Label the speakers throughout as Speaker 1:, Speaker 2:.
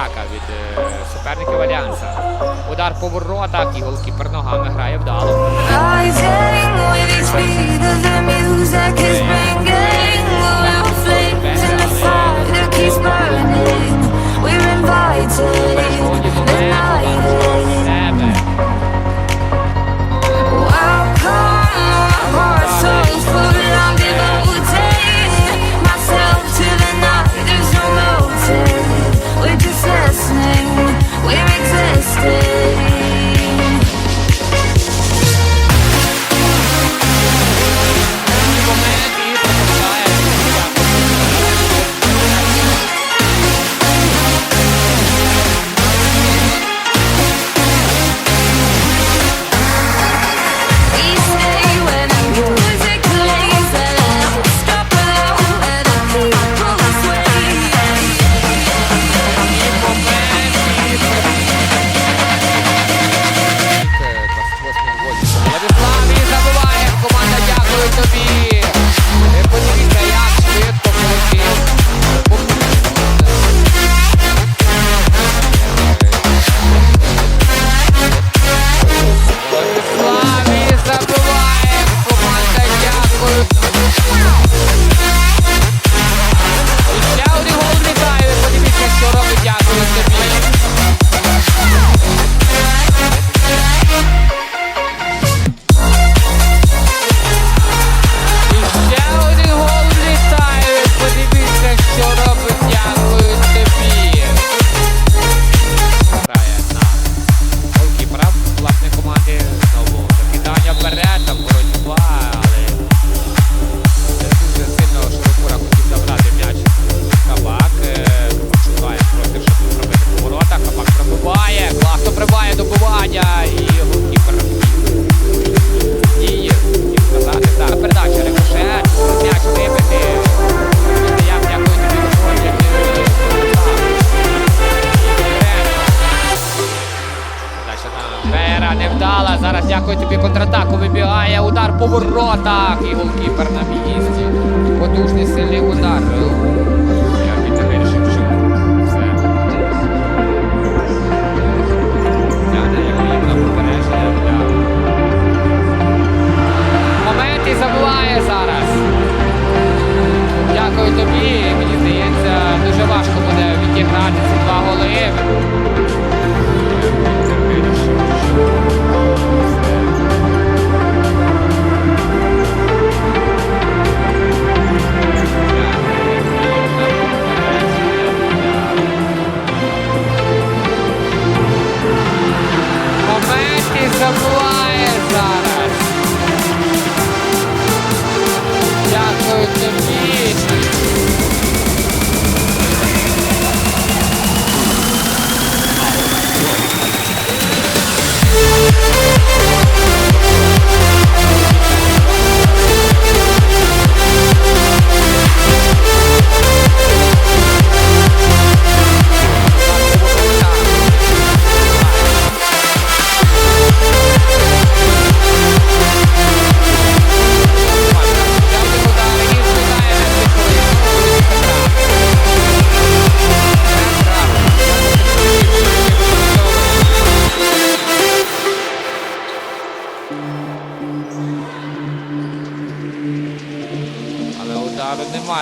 Speaker 1: атака від е, суперників Альянса. Удар по воротах і голкіпер ногами грає вдало. Зараз дякую тобі контратаку. Вибігає удар по воротах. І голкіпер на місці. Потужний сильний удар.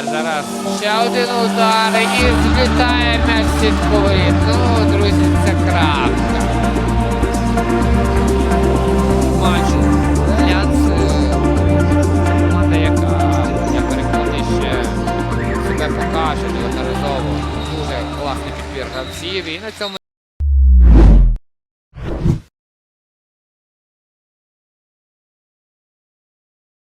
Speaker 1: Удар. Зараз ще один удар. І злітає м'яч сітковий. Ну, друзі, це крапка. Матч е, команда, я переконаний ще себе покаже неодноразово. Дуже класний підбір гравців. І на цьому